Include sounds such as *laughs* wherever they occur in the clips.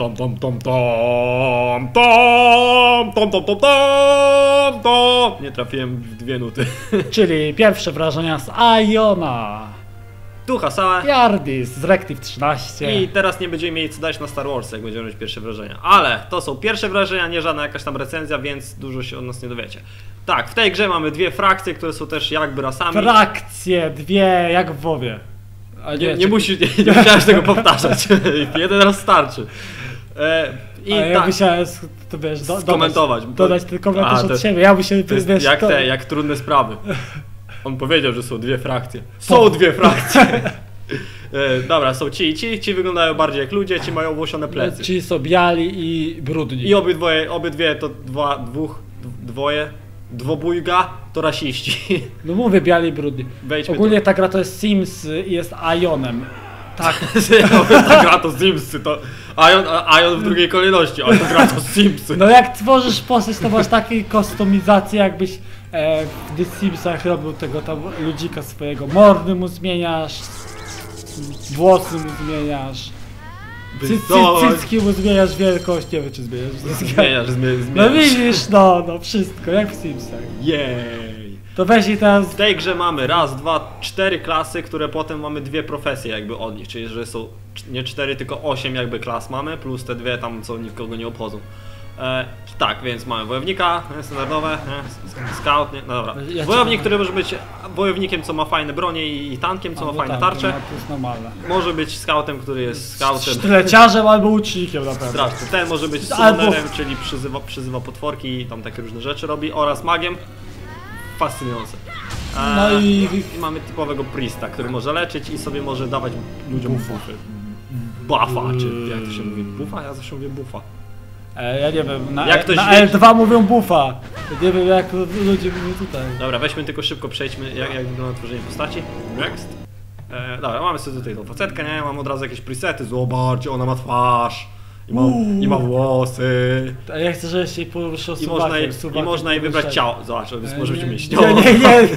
Tom, tom, tom, tom, tom, tom, tom, tom, tom, tom. Nie trafiłem w dwie nuty. *laughs* Czyli pierwsze wrażenia z Iona. Tu Hasała. Jardis z Rective 13. I teraz nie będziemy mieli co dać na Star Wars, jak będziemy robić pierwsze wrażenia. Ale to są pierwsze wrażenia, nie żadna jakaś tam recenzja, więc dużo się od nas nie dowiecie. Tak, w tej grze mamy dwie frakcje, które są też jakby rasami. Frakcje, dwie, jak w WoWie. A nie, nie, czy- musisz, nie, nie musiałeś tego powtarzać. *laughs* Jeden raz starczy. E, I I ja tak, musiałem, to wiesz, do, Skomentować. Dodać, dodać ten komentarz A, od to- siebie. Ja musiałem, to jest wiesz, jak to, te, jak trudne sprawy. *laughs* On powiedział, że są dwie frakcje. Są dwie frakcje. *laughs* E, dobra, są ci i ci, ci wyglądają bardziej jak ludzie, ci mają włosione plecy. Ci są biali i brudni. I obydwoje, obydwie to dwa, dwóch, dwoje, dwobójga to rasiści. No mówię biali i brudni. Wejdźmy Ogólnie ta gra to jest Sims i jest Ionem. Tak, *laughs* to gra to Simsy, to Ion, Ion w drugiej kolejności, ale to gra to Simsy. no jak tworzysz postać, to masz takiej kustomizacji, jakbyś e, w The Simsach robił tego tam ludzika swojego. Mordy mu zmieniasz, włosy mu zmieniasz, cycki mu zmieniasz wielkość, nie wiem czy zmieniasz. Zmieniasz, zmieniasz. No widzisz, no, no wszystko, jak w Simsach. Jej. To weź i teraz W tej grze mamy raz, dwa, cztery klasy, które potem mamy dwie profesje jakby od nich, czyli że są nie cztery, tylko osiem jakby klas mamy, plus te dwie tam, co nikogo nie obchodzą. E, tak, więc mamy wojownika, e, standardowe, e, scout, nie, no dobra. Ja Wojownik, który może być wojownikiem, co ma fajne bronie i, tankiem, co ma no fajne tarcze. Może być scoutem, który jest scoutem. Sztyleciarzem albo łucznikiem na pewno. Ten może być Albo- summonerem, czyli przyzywa, przyzywa potworki i tam takie różne rzeczy robi, oraz magiem. Fascynujące. E, No i- i mamy typowego priesta, który może leczyć i sobie może dawać ludziom buffy. Buffa, czy jak to się mówi? Buffa? Ja zawsze mówię buffa. E, ja nie wiem, na, Jak ktoś na wie- L2 mówią bufa. Nie wiem jak ludzie mówią tutaj. Dobra, weźmy tylko szybko, przejdźmy jak, jak wygląda tworzenie postaci. Next. E, dobra, mamy sobie tutaj tą facetkę, nie? Mam od razu jakieś presety. Zobaczcie, ona ma twarz. I ma, i ma włosy. A ja chcę, żebyś się poruszył I można, jej, suwakiem, i można jej wybrać ciało. Zobacz, więc E, może być nie, mięśniowo. Nie, nie, nie.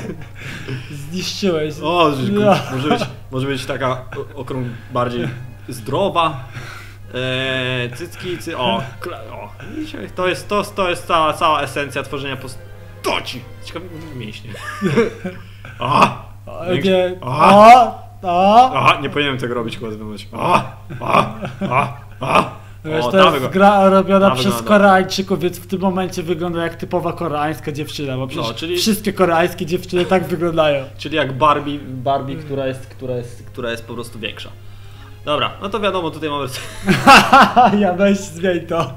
Zniszczyłeś. O, No. może, być, może być taka okrąg bardziej zdrowa. Eee, cycki, cy, o, o. To jest, to, to jest cała, cała esencja tworzenia postaci. Ciekawe mięśnie. *laughs* A, Nie. O, o. Aha, nie powinienem tego robić chyba. A, a, a, a. Wiesz, O, to jest gra robiona ta przez wygląda. Koreańczyków, więc w tym momencie wygląda jak typowa koreańska dziewczyna, bo przecież No, czyli- wszystkie koreańskie dziewczyny tak wyglądają. Czyli jak Barbie, Barbie która, jest, która, jest, która jest po prostu większa. Dobra, no to wiadomo, tutaj mamy, *laughs* ja weź zmień to.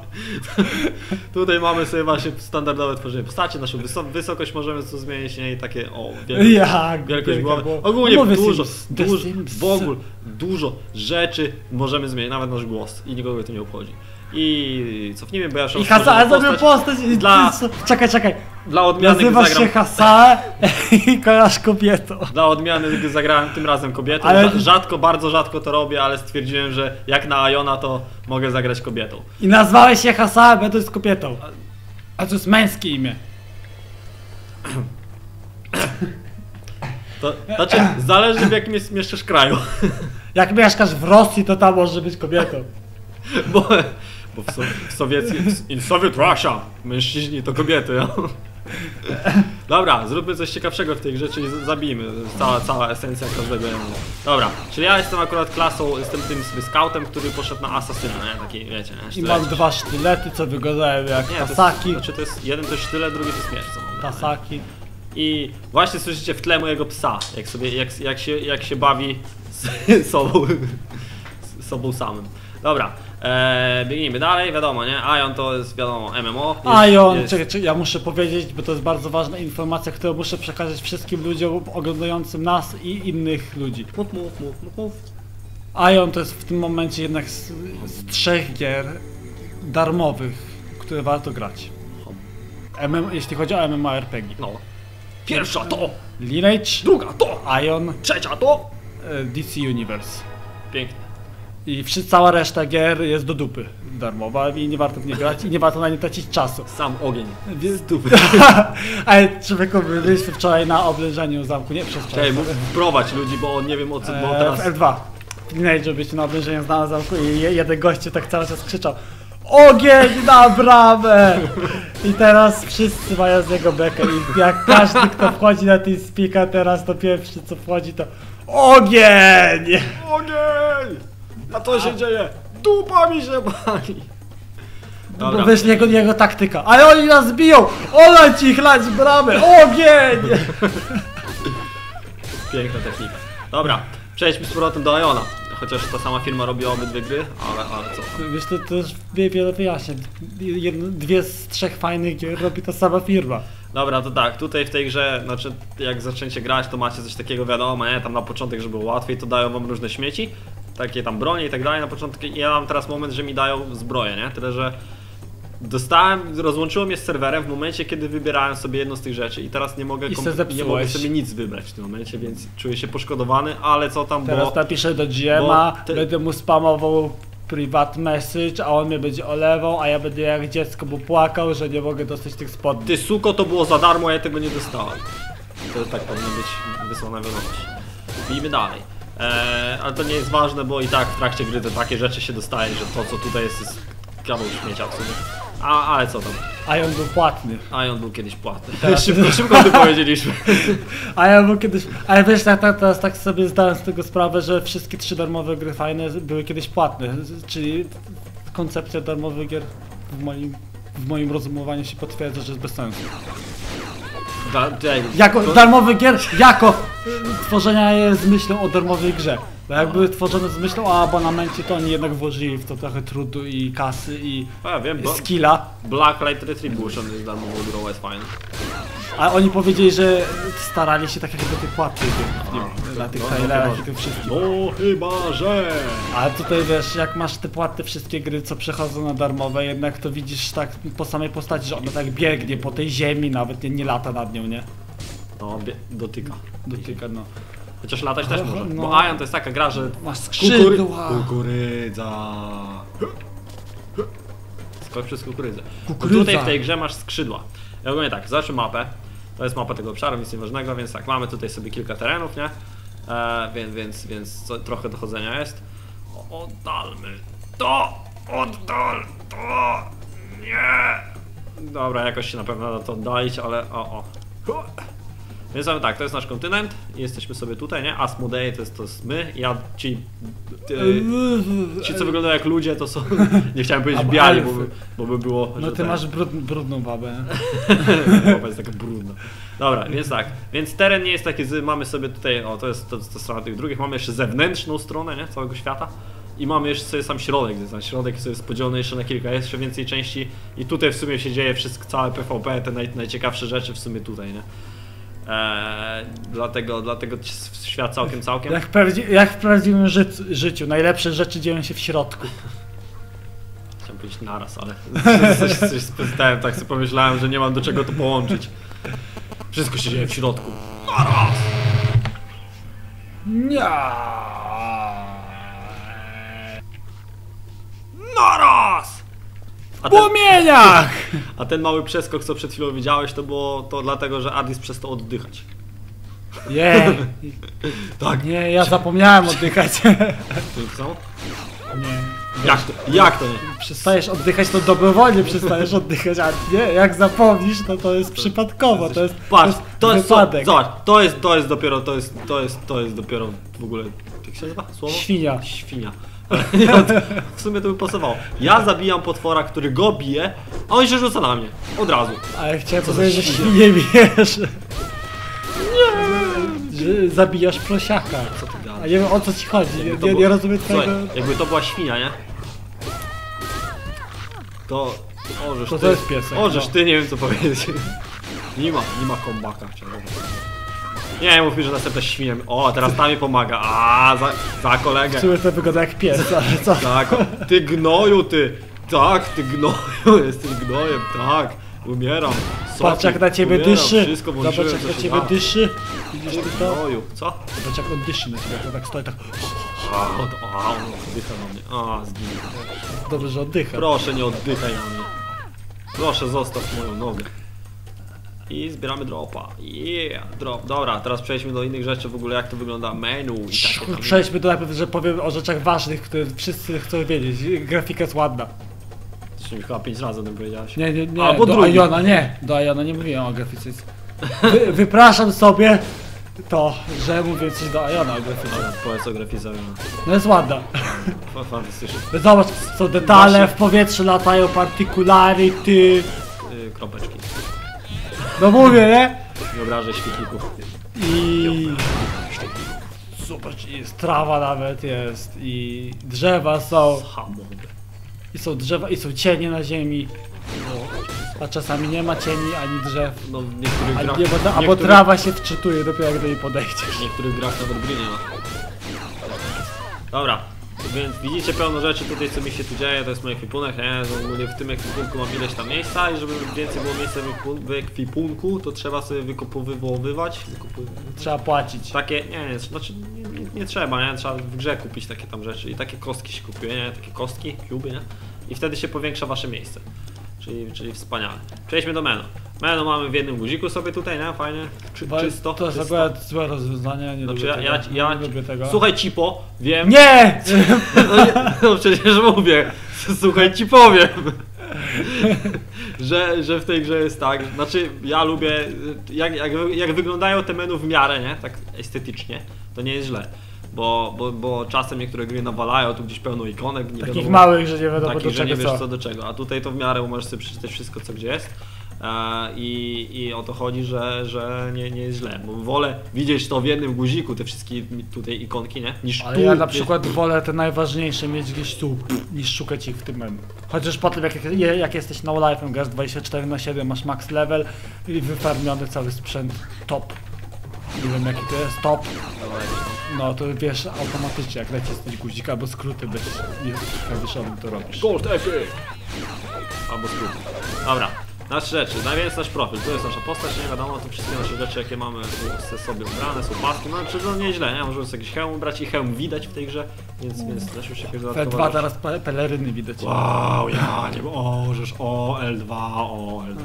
*laughs* tutaj mamy sobie właśnie standardowe tworzenie postaci, naszą wyso wysokość możemy tu zmienić, nie? I takie, o, wielkość, Jak wielkość głowy. Ogólnie Mówię dużo, dużo, w ogóle dużo rzeczy możemy zmienić, nawet nasz głos i nikogo to nie obchodzi. I cofnijmy, bo ja już I Hasa zrobił postać i Dla- Czekaj, czekaj. Dla odmiany Nazywasz zagram, się Hasa *laughs* i kochasz kobietą. Dla odmiany zagrałem tym razem kobietą. Ale- Rza- Rzadko, bardzo rzadko to robię, ale stwierdziłem, że jak na Iona to mogę zagrać kobietą. I nazwałeś się Hasa, będąc kobietą. A to jest męskie imię. To znaczy, zależy w jakim jest, mieszkasz kraju. Jak mieszkasz w Rosji, to tam możesz być kobietą. Bo, bo w, so, w sowieckiej. In Soviet Russia mężczyźni to kobiety. No? Dobra, zróbmy coś ciekawszego w tej grze, czyli z- zabijmy. Cała, cała esencja każdego MMO. Dobra, czyli ja jestem akurat klasą, jestem tym scoutem, który poszedł na asasyna, nie? Taki, wiecie, nie? I mam dwa sztylety, co wyglądają jak Nie, to jest, tasaki. znaczy to jest jeden to jest sztylet, drugi to jest miecz. Tasaki. I właśnie słyszycie w tle mojego psa, jak sobie, jak, jak, się, jak się bawi z *laughs* sobą, z sobą samym. Dobra, eee, biegnijmy dalej, wiadomo, nie? Ion to jest, wiadomo, MMO. Jest, Ion, jest, czekaj, czekaj, ja muszę powiedzieć, bo to jest bardzo ważna informacja, którą muszę przekazać wszystkim ludziom oglądającym nas i innych ludzi. Mów, mów, mów, mów, mów. Ion to jest w tym momencie jednak z, z trzech gier darmowych, które warto grać. MM, jeśli chodzi o MMORPG. No. Pierwsza to, Lineage, druga to, Ion, trzecia to. e, DC Universe. Pięknie. I wszy- cała reszta gier jest do dupy darmowa i nie warto w nie grać i nie warto na nie tracić czasu. Sam ogień. Wie- Stupy. *laughs* Ale człowieku, byliśmy wczoraj na oblężeniu zamku, nie przez Czekaj, mów, wprowadź ludzi, bo on nie wiem o co, bo E, teraz... w L2. Teenager byście na obejrzeniu na zamku i je- jeden gościu tak cały czas krzyczał Ogień na bramę! I teraz wszyscy mają z niego bekę i jak każdy kto wchodzi na ten speaka teraz to pierwszy co wchodzi to OGIEń! Ogień! A co się dzieje? Dupa mi się pali! Bo Dobra. wiesz jego, jego taktyka. Ale oni nas biją! Olać ich, lać bramę! Ogień! *laughs* Piękna technika. Dobra, przejdźmy z powrotem do Iona. Chociaż ta sama firma robi obydwie gry, ale, ale co tam. Wiesz, to, to już wie- wiele wyjaśnia. Jedno, dwie z trzech fajnych gier robi ta sama firma. Dobra, to tak, tutaj w tej grze, znaczy jak zaczniecie grać, to macie coś takiego wiadomo, nie? Tam na początek, żeby było łatwiej, to dają wam różne śmieci, takie tam bronie i tak dalej na początku. I ja mam teraz moment, że mi dają zbroję, nie? Tyle, że dostałem, rozłączyło mnie z serwerem w momencie, kiedy wybierałem sobie jedną z tych rzeczy i teraz nie mogę, nie mogę sobie nic wybrać w tym momencie, więc czuję się poszkodowany, ale co tam Teraz było? napiszę do GM'a, bo ty- będę mu spamował private message, a on mnie będzie olewał, a ja będę jak dziecko mu płakał, że nie mogę dostać tych spodni. Ty suko, to było za darmo, a ja tego nie dostałem. To tak powinno być wysłana wiadomość. Bijmy dalej. Eee, ale to nie jest ważne, bo i tak w trakcie gry to takie rzeczy się dostaje, że to co tutaj jest jest kawał śmiecia w sumie. A, ale co tam? A on był płatny. A on był kiedyś płatny. *laughs* szybko, szybko to powiedzieliśmy. *laughs* A ja był kiedyś. Ale wiesz, tak, tak, teraz tak sobie zdałem z tego sprawę, że wszystkie trzy darmowe gry fajne były kiedyś płatne. Czyli koncepcja darmowych gier w moim, w moim rozumowaniu się potwierdza, że jest bez sensu. Da, daj, Jako to- darmowy gier, jako y, tworzenia je z myślą o darmowej grze. Bo jak były tworzone z myślą o abonamencie, to oni jednak włożyli w to trochę trudu i kasy i A, wiem, bo skilla. Blacklight Retribution jest darmową grą, jest fajny. A oni powiedzieli, że starali się tak jak do tych płatnych gier, nie, na tych no, no, trailerach no. i tym wszystkim. No chyba, że... A tutaj wiesz, jak masz te płatne wszystkie gry, co przechodzą na darmowe, jednak to widzisz tak po samej postaci, że ona tak biegnie po tej ziemi, nawet nie, nie lata nad nią, nie? No, dotyka. Dotyka, no. Chociaż latać też może. No. Bo Ion to jest taka gra, że Masz skrzydła! Kukurydza. Skok przez kukurydzę. Kukurydza. tutaj w tej grze masz skrzydła. Ja ogólnie tak, zacznę mapę. To jest mapa tego obszaru, nic nieważnego, więc tak, mamy tutaj sobie kilka terenów, nie? E, więc, więc, więc trochę dochodzenia jest. O, oddalmy to! Oddal to! Nie! Dobra, jakoś się na pewno da to oddalić, ale o, o. Więc mamy tak, to jest nasz kontynent i jesteśmy sobie tutaj, nie? Asmodee to jest, to jest my, ja ci... Ty, Ci co wyglądają jak ludzie to są. *laughs* Nie chciałem powiedzieć Albo biali, bo by, bo by było. No ty ten- masz brud, brudną babę. *laughs* Baba jest taka brudna. Dobra, więc tak. Więc teren nie jest taki z, mamy sobie tutaj, o to jest to, to strona tych drugich, mamy jeszcze zewnętrzną stronę, nie? Całego świata. I mamy jeszcze sobie sam środek, więc ten środek sobie jest podzielony jeszcze na kilka, jest jeszcze więcej części i tutaj w sumie się dzieje wszystko, całe PvP, te naj, najciekawsze rzeczy w sumie tutaj, nie? Eee, dlatego, dlatego świat całkiem, całkiem. Jak, prawdzi- jak w prawdziwym ży życiu, najlepsze rzeczy dzieją się w środku. Chciałem powiedzieć naraz, ale *laughs* coś, coś spytałem, tak sobie pomyślałem, że nie mam do czego to połączyć. Wszystko się dzieje w środku. Nie. Naraz! A W ten, płomieniach! *laughs* a ten mały przeskok, co przed chwilą widziałeś, to było to dlatego, że Adis przestał oddychać. Nie, *laughs* Tak. nie, ja zapomniałem oddychać. Co? Nie. Jak to? Jak to nie? Przestajesz oddychać, to dobrowolnie przestajesz oddychać, a nie, jak zapomnisz, to to jest przypadkowo, to jest, Patrz, to jest wypadek. zobacz, to jest, to jest dopiero, to jest, to jest, to jest dopiero w ogóle, jak się nazywa słowo? Świnia. Świnia. Ja, w sumie to by pasowało. Ja zabijam potwora, który go bije, a on się rzuca na mnie. Od razu. A ja chciałem Co powiedzieć, że świnie wiesz. Że zabijasz prosiaka. Co ty gadasz? A nie wiem o co ci chodzi, Jakby nie, to nie, było- nie rozumiem Słuchaj, twojego... jakby to była świnia, nie? To... Ożeż To ty, to jest piesek, Ożeż no. ty, nie wiem co powiedzieć. Nie ma, nie ma kombaka chciałem Nie, mów mi, że następna świnia. O, teraz ta mi pomaga. A, za, za kolegę. Sumie to wygląda jak pies, *laughs* ale co? Tak, ty gnoju, ty. Tak, ty gnoju, *laughs* jesteś gnojem, tak. Umieram. Patrz jak na ciebie umieram, dyszy. Wszystko Zobacz jak na ciebie dyszy. Widzisz Ty to? gnoju, co? Zobacz jak on dyszy na ciebie, to tak stoi tak. A, on, a, on oddycha na mnie. A, zginie. Dobrze, że oddycha. Proszę nie oddychaj na mnie. Proszę zostaw moją nogę. I zbieramy dropa. Yeah, drop. Dobra, teraz przejdźmy do innych rzeczy w ogóle, jak to wygląda menu i takie tam. Przejdźmy do najpierw, że powiem o rzeczach ważnych, które wszyscy chcą wiedzieć. Grafika jest ładna. Zresztą chyba 5 razy o tym powiedziałeś. Nie, nie, nie, Albo do drugi. Iona nie, do Iona nie mówiłem o grafice. Wy, wypraszam sobie to, że mówię coś do Iona o grafice. Dobra, powiedz o grafice. No jest ładna. no. Fantastycznie. Zobacz, są detale, w powietrzu latają particularity. Yy, kropeczki. No mówię, nie? Nie obrażaj świetlików. I... Zobacz, jest trawa nawet jest i drzewa są. I są drzewa, i są cienie na ziemi. A czasami nie ma cieni ani drzew. No w niektórych A grach... nie, bo, albo trawa się wczytuje dopiero jak do niej podejdziesz. W niektórych grach nawet gry nie ma. Dobra, więc widzicie pełno rzeczy tutaj co mi się tu dzieje, to jest mój ekwipunek, nie? Ogólnie w tym ekwipunku mam ileś tam miejsca i żeby więcej było miejsca w ekwipu- w ekwipunku, to trzeba sobie wykupowywoływać. Wykupowy... Trzeba płacić. Takie, nie, nie, znaczy nie, nie, nie trzeba, nie? Trzeba w grze kupić takie tam rzeczy i takie kostki się kupuje, nie? Takie kostki, kuby, nie? I wtedy się powiększa wasze miejsce. Czyli, czyli wspaniale. Przejdźmy do menu. Menu mamy w jednym guziku sobie tutaj, nie? Fajnie, Czy, Bo czysto. To jest czysto. akurat złe rozwiązanie, nie Znaczy lubię ja, tego. ja, ja, nie lubię tego. Słuchaj Cipo, wiem. Nie! No, nie, no przecież mówię. Słuchaj ci powiem. że, że w tej grze jest tak. Znaczy ja lubię. Jak, jak, jak wyglądają te menu w miarę, nie? Tak estetycznie, to nie jest źle. Bo, bo, bo czasem niektóre gry nawalają, tu gdzieś pełno ikonek, nie Takich wiadomo, małych, że nie wiadomo takich, do że nie czego wiesz co. co do czego. A tutaj to w miarę możesz sobie przeczytać wszystko co gdzie jest. I, I o to chodzi, że, że nie, nie jest źle. Bo wolę widzieć to w jednym guziku, te wszystkie tutaj ikonki, nie? Niż Ale tu. ja na przykład wolę te najważniejsze mieć gdzieś tu, niż szukać ich w tym menu. Chociaż potem jak, jak, jesteś no life, grasz 24 na 7 masz max level i wyfarmiony cały sprzęt top. Nie wiem jaki to jest top, no to wiesz automatycznie jak nacisnąć guzik albo skróty bez klawiszowym to robisz. Gold Epic! Albo skrót. Dobra, nasze rzeczy. Najwięcej nasz profil. Tu jest nasza postać, nie wiadomo, to wszystkie nasze rzeczy, jakie mamy se sobie ubrane, są paski. No czy to nieźle, nie? Możemy sobie jakiś hełm ubrać i hełm widać w tej grze, więc, więc też już dwa rzecz. teraz pe- peleryny widać. Wow, ja nie o, żeż o, L2, o, L2.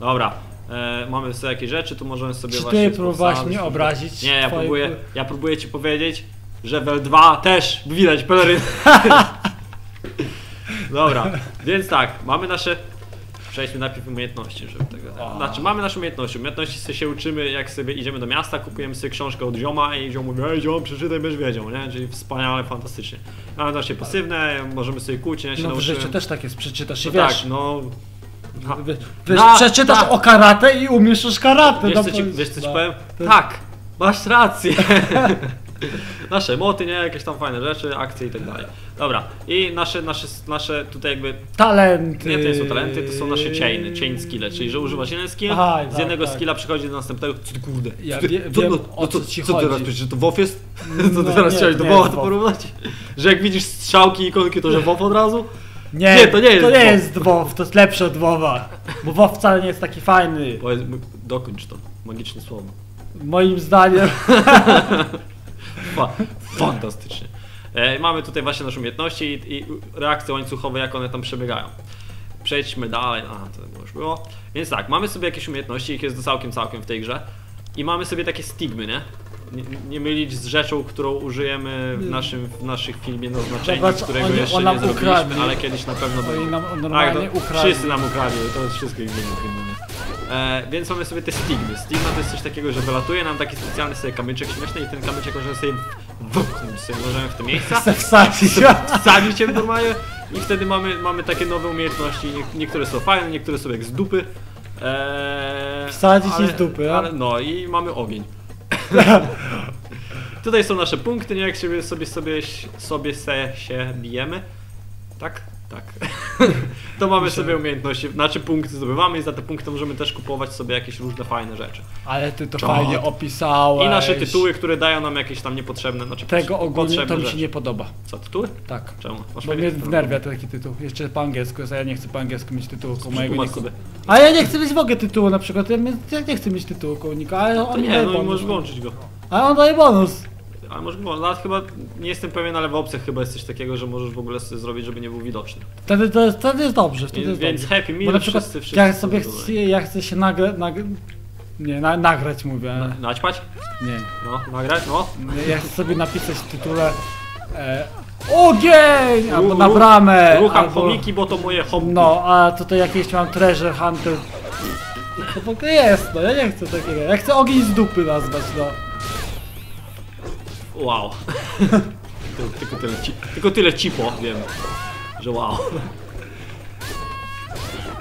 Dobra. E, mamy sobie jakieś rzeczy, tu możemy sobie Czy właśnie... ty próbowałeś mnie obrazić? Nie, ja Twoje- próbuję, ja próbuję ci powiedzieć, że w L2 też widać peleryn. *laughs* Dobra, więc tak, mamy nasze. Przejdźmy najpierw umiejętności, żeby tego. A. Znaczy, mamy nasze umiejętności. Umiejętności się uczymy, jak sobie idziemy do miasta, kupujemy sobie książkę od zioma i ziom mówi, ej ziom, przeczytaj, będziesz wiedział, nie? Czyli wspaniale, fantastycznie. Mamy nasze pasywne, możemy sobie kłócić, ja się No w nauczyłem. życiu też tak jest, przeczytasz i no wiesz. tak, no. Ha. Wiesz, wiesz, Na- przeczytasz tak. o karate i umiesz już karate. Wiesz no co ci, wiesz, co ci no. powiem? Tak, masz rację. *laughs* nasze moty, nie? Jakieś tam fajne rzeczy, akcje i tak dalej. Dobra, i nasze, nasze, nasze tutaj jakby Talenty. Nie, to nie są talenty, to są nasze chainy, chain skille, czyli że używasz jeden skill, Aha, z tak, jednego tak. skilla przechodzi do następnego. Co ty kurde? Ja co wie- co, wiem, no, no co ci co chodzi. teraz myślisz, że to WoW jest? *laughs* Co ty teraz nie, chciałeś do WoWa to WoW. porównać? Że jak widzisz strzałki i ikonki, to że WoW od razu? Nie, Nie, to nie jest To nie jest WoW, to jest lepsze od WoWa. Bo WoW wcale nie jest taki fajny. Powiedz, dokończ to, magiczne słowo. Moim zdaniem. *laughs* Fa fantastycznie. E, mamy tutaj właśnie nasze umiejętności i, i reakcje łańcuchowe, jak one tam przebiegają. Przejdźmy dalej. Aha, to już było. Więc tak, mamy sobie jakieś umiejętności, ich jest całkiem, całkiem w tej grze. I mamy sobie takie stigmy, nie? Nie, nie mylić z rzeczą, którą użyjemy w naszym w naszych filmie naznaczeniu, Zobacz, którego oni- jeszcze nie zrobiliśmy, ukradli. ale kiedyś na pewno będzie. nam Tak, normalnie to ukradli. wszyscy nam ukradli, to jest wszystko ich wina chyba, nie? E, więc mamy sobie te stigmy. Stigma to jest coś takiego, że wylatuje nam taki specjalny sobie kamyczek śmieszny i ten kamyczek możemy sobie w sobie możemy w te miejsca *laughs* wsadzić. wsadzić się normalnie i wtedy mamy, mamy takie nowe umiejętności. Nie- Niektóre są fajne, niektóre są jak z dupy. Eee, Wsadzić i z dupy, ale, No i mamy ogień. *laughs* Tutaj są nasze punkty, nie jak sobie sobie sobie, sobie se, się bijemy. Tak? Tak. *laughs* to mamy sobie umiejętności, znaczy punkty zdobywamy i za te punkty możemy też kupować sobie jakieś różne fajne rzeczy. Ale ty to Czad. fajnie opisałeś. I nasze tytuły, które dają nam jakieś tam niepotrzebne, znaczy Tego ogólnie to mi się rzeczy. nie podoba. Co, tytuły? Tak. Czemu? Masz Bo mnie wnerwia taki tytuł. Jeszcze po angielsku, a ja nie chcę po angielsku mieć tytułu koło mojego niku. sobie. A ja nie chcę mieć w ogóle tytułu na przykład. Ja, nie chcę mieć tytułu koło nika, ale To on nie, no i możesz włączyć go. A on daje bonus. Ale może było, nawet chyba, nie jestem pewien, ale w opcjach chyba jest coś takiego, że możesz w ogóle sobie zrobić, żeby nie był widoczny. Wtedy, to jest, wtedy jest dobrze, wtedy Więc, jest więc dobrze. Happy Bo Meal, na przykład wszyscy, wszyscy ja sobie chcę, ja chcę się nagrać, nag... nie, na, nagrać mówię, Na- Naćpać? nie. No, nagrać? No. Ja chcę sobie napisać w tytule e, Ogień! Albo na bramę, Rucham albo... chomiki, bo to moje hobby. No, a tutaj jakieś mam treasure hunter. To w ogóle jest, no ja nie chcę takiego. Ja chcę ogień z dupy nazwać, no. Wow. *laughs* tylko, tylko, tyle tylko tyle cipo, wiem, że wow.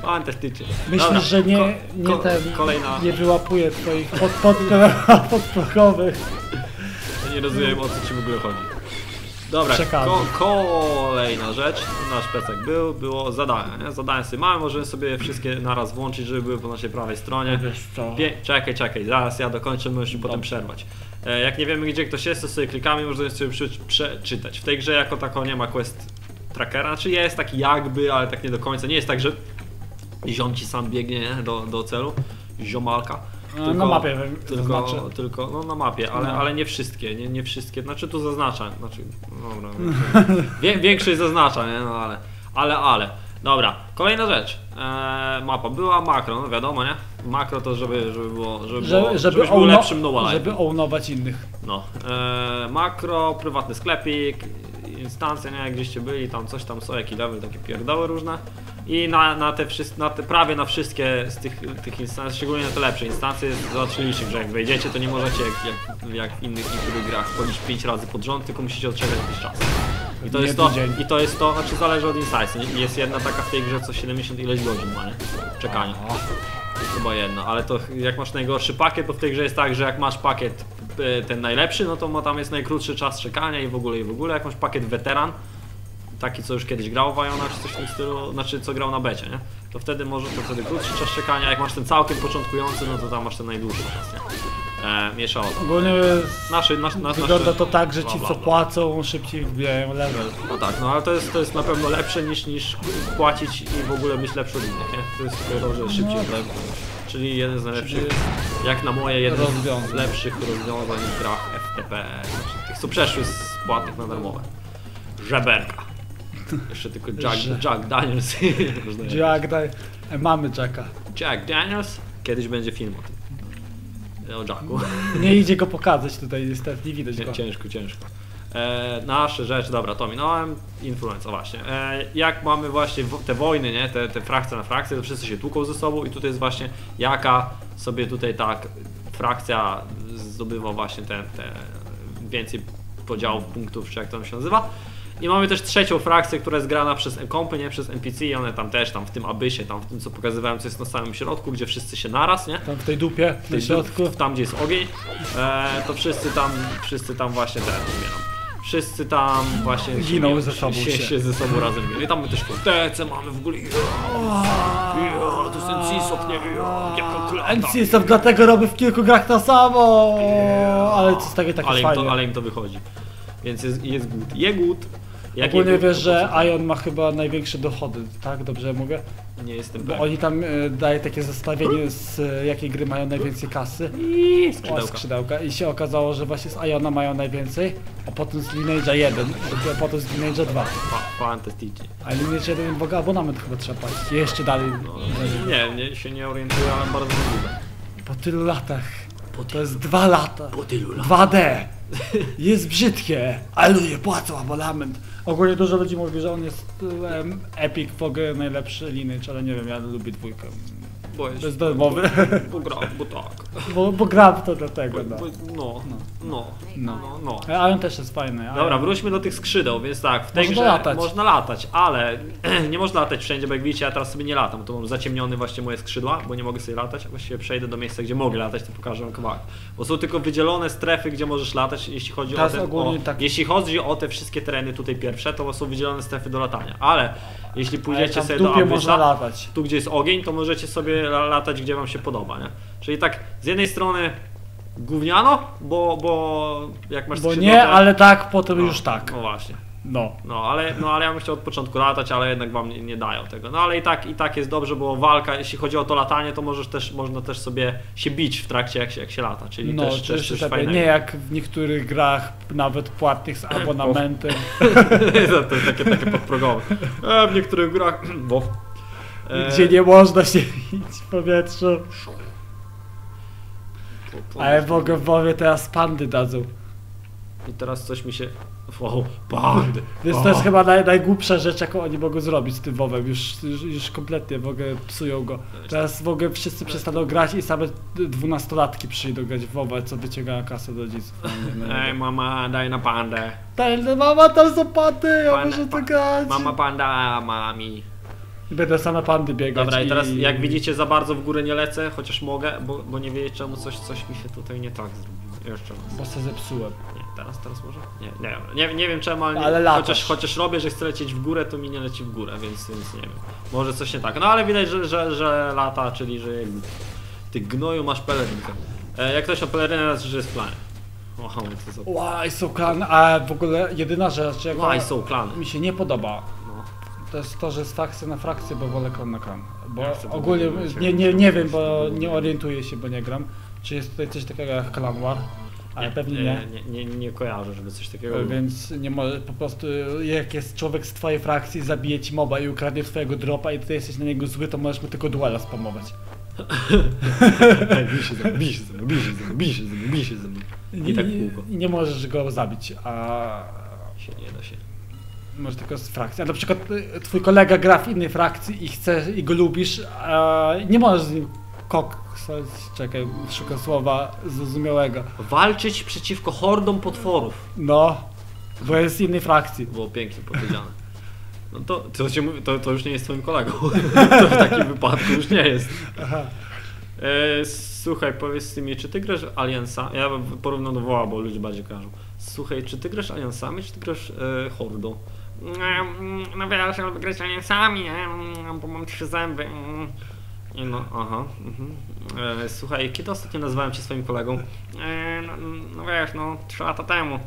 Fantastycznie. Myślisz, Dobra, że nie, nie ko- ten, Kolejna, nie wyłapuje twoich pod, pod, podprogowych. nie rozumiem o co ci w ogóle chodzi. Dobra, ko kolejna rzecz, nasz plecak był, było zadania, nie? Zadania sobie mamy, możemy sobie wszystkie naraz włączyć, żeby były po naszej prawej stronie. Wiesz co? Pie czekaj, czekaj, zaraz ja dokończę, możesz potem przerwać. E, jak nie wiemy gdzie ktoś jest, to sobie klikamy i możemy sobie przeczytać. W tej grze jako tako nie ma quest trackera, znaczy jest taki jakby, ale tak nie do końca. Nie jest tak, że ziom ci sam biegnie nie? Do, do celu, ziomalka. No, na mapie tylko, zaznaczę. tylko, no na mapie, ale, No. ale nie wszystkie, nie, nie wszystkie, znaczy tu zaznacza, znaczy, no dobra, *laughs* wie, większość zaznacza, nie, no ale, ale, ale. Dobra, kolejna rzecz, eee, mapa, była makro, no wiadomo, nie? Makro to żeby, żeby było, żeby, było, Żeby, był lepszym no żeby ownować innych. No, e, makro, prywatny sklepik, instancje, nie, gdzieście byli, tam coś tam są, jaki level, takie pierdoły różne. I na, na te wszystkie, na te, prawie na wszystkie z tych, tych instancji, szczególnie na te lepsze instancje, zobaczyliście, że jak wejdziecie, to nie możecie jak, jak, jak w innych niektórych grach wchodzić 5 razy pod rząd, tylko musicie odczekać jakiś czas. I to, jest to. I to jest to, znaczy zależy od nie? Jest jedna taka w tej grze, co 70 ileś godzin ma, nie? Czekanie. Chyba jedna, ale to jak masz najgorszy pakiet, to w tej grze jest tak, że jak masz pakiet e, ten najlepszy, no to ma tam jest najkrótszy czas czekania i w ogóle i w ogóle. Jak masz pakiet weteran, taki co już kiedyś grał w Iona czy coś w tym stylu, znaczy co grał na becie, nie? To wtedy może to wtedy krótszy czas czekania, jak masz ten całkiem początkujący, no to tam masz ten najdłuższy czas, nie? E, miesza o to. Ogólnie Naszy, nasz, nasz, wygląda to tak, że ci co płacą szybciej wbijają level. No tak, no ale to jest, to jest na pewno lepsze niż, niż płacić i w ogóle być lepszy od innych, nie? To jest to, że szybciej No. no. Czyli jeden z najlepszych, jak na moje, jeden rozwiązań. z lepszych rozwiązań w grach FTP, znaczy tych co przeszły z płatnych na darmowe. Żeberka. Jeszcze tylko Jack, Jack Daniels. *laughs* Jack. E, mamy Jacka. Jack Daniels? Kiedyś będzie film o tym. O Jacku. *laughs* Nie idzie go pokazać tutaj, niestety, nie widać go. Cię- Ciężko, ciężko. E, nasze rzeczy, dobra, to minąłem. Influenza, właśnie. E, jak mamy właśnie te wojny, nie? Te, te frakcje na frakcje, to wszyscy się tłuką ze sobą i tutaj jest właśnie jaka sobie tutaj tak frakcja zdobywa właśnie te, te więcej podziałów punktów, czy jak to się nazywa. I mamy też trzecią frakcję, która jest grana przez kompy, nie przez NPC i one tam też, tam w tym abysie, tam w tym co pokazywałem, co jest na samym środku, gdzie wszyscy się naraz, nie? Tam w tej dupie, w tej środku. w- tam gdzie jest ogień, e, to wszyscy tam, wszyscy tam właśnie teraz umieram. Wszyscy tam właśnie Giną się, ze sobą się, się. się ze sobą razem giną. I tam my też fortece mamy w ogóle. Ja, to jest Encisop, nie wiem. NCSoft dlatego robię w kilku grach to samo, ale to jest takie, takie ale, im to, ale im to wychodzi. Więc jest, jest głód. Je głód. Jak Ogólnie wiesz, że po? Ion ma chyba największe dochody, tak? Dobrze mówię? Nie jestem Bo pewien. oni tam e, daje takie zestawienie z e, jakiej gry mają najwięcej kasy. I O, skrzydełka. skrzydełka. I się okazało, że właśnie z Iona mają najwięcej, a potem z Lineage'a 1, a potem z Lineage'a 2. Fa- Fantastycznie. A Lineage 1 w ogóle abonament chyba trzeba płacić. Jeszcze dalej. No, nie, nie, się nie orientuję, ale bardzo możliwe. Po tylu latach. To jest dwa lata. Po tylu latach. 2D. Jest brzydkie, ale ludzie płacą abonament. Ogólnie dużo ludzi mówi, że on jest em, epic w ogóle najlepszy lineage, ale nie wiem, ja lubię dwójkę. Bo jest, Bezdarmowy. Bo gra, bo tak. Bo, bo gram w to dlatego, Bo, no. bo, no, no, no, No. no. A on też jest fajny. a- Dobra, wróćmy do tych skrzydeł, więc tak, w tej Można grze latać. można latać, ale *clears throat* nie można latać wszędzie, bo jak widzicie, ja teraz sobie nie latam, to mam zaciemnione właśnie moje skrzydła, bo nie mogę sobie latać, a właściwie przejdę do miejsca, gdzie mogę latać, to pokażę wam kawałek. Bo są tylko wydzielone strefy, gdzie możesz latać, jeśli chodzi o, Teraz ten, ogólnie o tak. jeśli chodzi o te wszystkie tereny tutaj pierwsze, to są wydzielone strefy do latania, ale jeśli pójdziecie sobie do Abysza, latać. tu gdzie jest ogień, to możecie sobie latać gdzie wam się podoba, nie? Czyli tak, z jednej strony gówniano, bo, bo jak masz Bo nie, to- ale tak, potem no, już tak. No właśnie. No. No ale, no ale ja bym chciał od początku latać, ale jednak wam nie, nie dają tego. No ale i tak, i tak jest dobrze, bo walka, jeśli chodzi o to latanie, to możesz też, można też sobie się bić w trakcie jak się, jak się lata, czyli No, też, też coś sobie, fajnego. nie jak w niektórych grach, nawet płatnych z abonamentem. *laughs* to jest takie, takie podprogowe. E, w niektórych grach, *clears throat* bo... e, Gdzie nie można się bić w powietrzu. Ale w ogóle w WoWie teraz pandy dadzą. I teraz coś mi się... Wow, bandy! Więc to jest chyba naj, najgłupsza rzecz, jaką oni mogą zrobić z tym WoWem. Już, już, już kompletnie w ogóle psują go. Teraz w ogóle wszyscy przestaną grać i same dwunastolatki przyjdą grać w WoWa, co wyciągają kasę do rodziców. Ej, mama, daj na pandę. Daj, mama, tam są pandy, ja muszę to grać. Mama panda, mami. I będę same pandy biegać. Dobra, i teraz jak widzicie za bardzo w górę nie lecę, chociaż mogę, bo, bo nie wiecie czemu coś, coś mi się tutaj nie tak zrobiło. Jeszcze raz. Bo se zepsułem. Nie, teraz, teraz może? Nie, nie, nie, nie wiem czemu, ale, nie, Ale chociaż, chociaż robię, że chcę lecieć w górę, to mi nie leci w górę, więc, więc nie wiem. Może coś nie tak. No ale widać, że, że, że lata, czyli że. Ty gnoju masz pelerynkę. E, jak ktoś ma pelerynę, znaczy, że jest w planie. Wow, co za... Łaj, są klany, a w ogóle jedyna rzecz, jaka są plany. mi się nie podoba. To jest to, że jest frakcja na frakcję, bo wolę klan na klan. Bo Ja chcę ogólnie nie, nie, nie wiem, bo nie orientuję się, bo nie gram. Czy jest tutaj coś takiego jak Clan War? Ale pewnie nie. Nie, nie, nie, nie kojarzę, żeby coś takiego było. Więc nie może po prostu jak jest człowiek z twojej frakcji, zabije ci moba i ukradnie twojego dropa i ty jesteś na niego zły, to możesz mu tylko duela spamować. Ej, *laughs* bij się ze mną, bij się ze mną, bij się ze mną, bij się ze mną, bij się ze mną. I tak w kółko. i nie możesz go zabić, a Się nie da się. Może tylko z frakcji. A na przykład y, twój kolega gra w innej frakcji i chce i go lubisz, a nie możesz z nim kok. Czekaj, szukam słowa zrozumiałego. Walczyć przeciwko hordom potworów. No, bo jest z innej frakcji. Było pięknie powiedziane. No to, to, się mówi, to, to już nie jest twoim kolegą. *laughs* To w takim wypadku już nie jest. Aha. E, słuchaj, powiedz mi, czy ty grasz aliansami? Ja porównam do woła, bo ludzie bardziej kojarzą. Słuchaj, czy ty grasz aliansami, czy ty grasz e, hordą? No wiesz, ja lubię grać aliensami, nie? bo mam trzy zęby. I no, aha. Mhm. E, słuchaj, kiedy ostatnio nazwałem cię swoim kolegą? E, No, no wiesz, no trzy lata temu.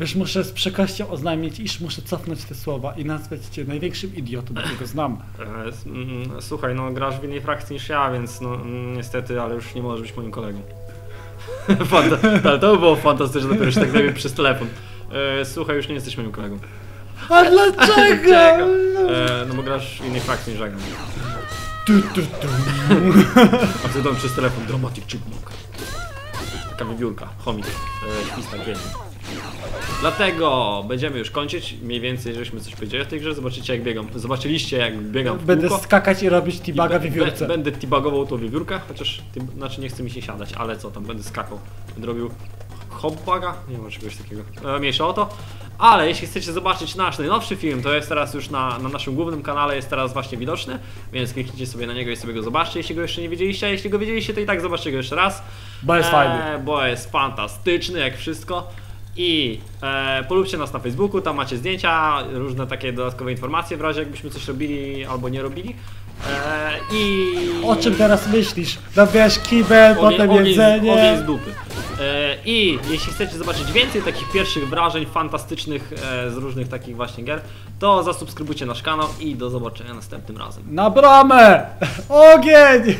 Wiesz, muszę z przykrością oznajmić, iż muszę cofnąć te słowa i nazwać cię największym idiotą, jakiego znam. E, mm, słuchaj, no grasz w innej frakcji niż ja, więc no mm, niestety, ale już nie możesz być moim kolegą. *laughs* Fanta- ale to by było fantastyczne, dopiero się tak gdyby przez telefon. Słuchaj, już nie jesteś moim kolegą. A dlaczego? *laughs* E, no bo grasz w innej frakcji niż ja gram. Tu, tu, tu. A wtedy on przez telefon Dramatic Chipmunk. Taka wybiórka, chomik, e, świstak wiedzy. Dlatego będziemy już kończyć, mniej więcej żeśmy coś powiedzieli o tej grze, zobaczycie jak biegam, zobaczyliście jak biegam w Będę kółko. skakać i robić I tibaga w be- wiewiórce. Będę tibagował tą wiewiórkę, chociaż ty, znaczy nie chce mi się siadać, ale co tam, będę skakał. Będę robił hopbaga? Nie ma czegoś takiego. E, mniejsza o to. Ale jeśli chcecie zobaczyć nasz najnowszy film, to jest teraz już na, na naszym głównym kanale, jest teraz właśnie widoczny, więc kliknijcie sobie na niego i sobie go zobaczcie, jeśli go jeszcze nie widzieliście, a jeśli go widzieliście, to i tak zobaczcie go jeszcze raz. Bo jest E, fajny. Bo jest fantastyczny, jak wszystko. I e, polubcie nas na Facebooku, tam macie zdjęcia, różne takie dodatkowe informacje w razie jakbyśmy coś robili albo nie robili. E, I O czym teraz myślisz? Nabierz kibel, potem ogień jedzenie. Ogień z dupy. E, I jeśli chcecie zobaczyć więcej takich pierwszych wrażeń fantastycznych e, z różnych takich właśnie gier, to zasubskrybujcie nasz kanał i do zobaczenia następnym razem. Na bramę! *laughs* Ogień!